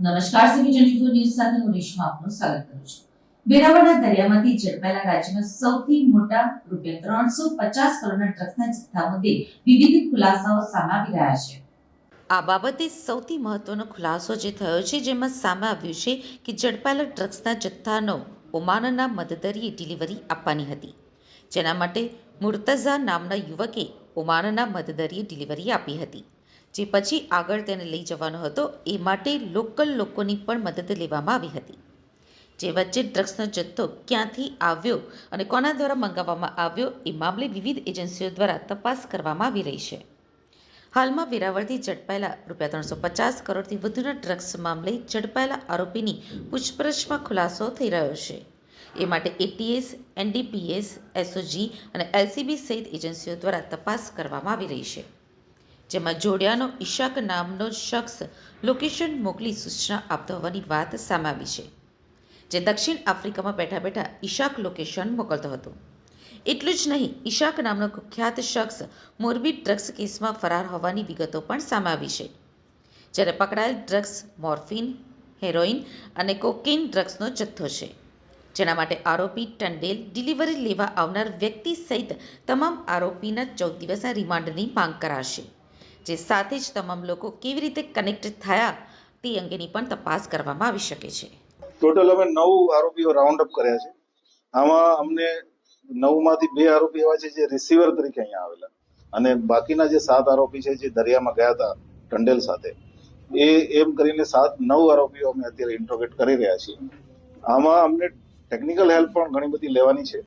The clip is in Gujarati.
નમસ્કાર, સ્વાગત કરું છું. વેરાવળના દરિયામાંથી ઝડપાયેલા રાજ્યમાં સૌથી મોટા રૂપિયા ત્રણસો પચાસ કરોડના ડ્રગ્સના જથ્થા વિવિધ ખુલાસાઓ સામે આવી રહ્યા છે. આ બાબતે સૌથી મહત્વનો ખુલાસો જે થયો છે, જેમાં સામે આવ્યું છે કે ઝડપાયેલા ડ્રગ્સના જથ્થાનો ઓમાનના મદદરીએ ડિલિવરી આપવાની હતી. જેના માટે મુર્તઝા નામના યુવકે ઓમાનના મદદરીએ ડિલિવરી આપી હતી. જે પછી આગળ તેને લઈ જવાનો હતો, એ માટે લોકલ લોકોની પણ મદદ લેવામાં આવી હતી. જે વચ્ચે ડ્રગ્સનો જથ્થો ક્યાંથી આવ્યો અને કોના દ્વારા મંગાવવામાં આવ્યો, એ મામલે વિવિધ એજન્સીઓ દ્વારા તપાસ કરવામાં આવી રહી છે. હાલમાં વેરાવળથી ઝડપાયેલા રૂપિયા ત્રણસો પચાસ કરોડથી વધુના ડ્રગ્સ મામલે ઝડપાયેલા આરોપીની પૂછપરછમાં ખુલાસો થઈ રહ્યો છે. એ માટે એટીએસ એનડીપીએસ એસઓજી અને એલસીબી સહિત એજન્સીઓ દ્વારા તપાસ કરવામાં આવી રહી છે. જેમાં જોડિયાનો ઈશાક નામનો શખ્સ લોકેશન મોકલી સૂચના આપતો હોવાની વાત સામે આવી છે, જે દક્ષિણ આફ્રિકામાં બેઠા બેઠા ઈશાક લોકેશન મોકલતો હતો. એટલું જ નહીં, ઈશાક નામનો કુખ્યાત શખ્સ મોરબી ડ્રગ્સ કેસમાં ફરાર હોવાની વિગતો પણ સામે આવી છે, જ્યારે પકડાયેલ ડ્રગ્સ મોર્ફિન, હેરોઇન અને કોકેઇન ડ્રગ્સનો જથ્થો છે, જેના માટે આરોપી ટંડેલ ડિલિવરી લેવા આવનાર વ્યક્તિ સહિત તમામ આરોપીના ચૌદ દિવસના રિમાન્ડની માંગ કરાશે. જે સાથે જ તમામ લોકો કેવી રીતે કનેક્ટ થયા તે અંગેની પણ તપાસ કરવામાં આવી શકે છે. ટોટલ અમે નવ આરોપીઓ રાઉન્ડ અપ કર્યા છે. આમાં અમને નવમાંથી બે આરોપી એવા છે જે રિસીવર તરીકે અહીંયા આવેલા. અને બાકીના જે સાત આરોપી છે જે દરિયામાં ગયા હતા ટંડેલ સાથે, એ એમ કરીને સાત નવ આરોપીઓ અમે અત્યારે ઇન્ટ્રોગેટ કરી રહ્યા છીએ. આમાં અમને ટેકનિકલ હેલ્પ પણ ઘણી બધી લેવાની છે.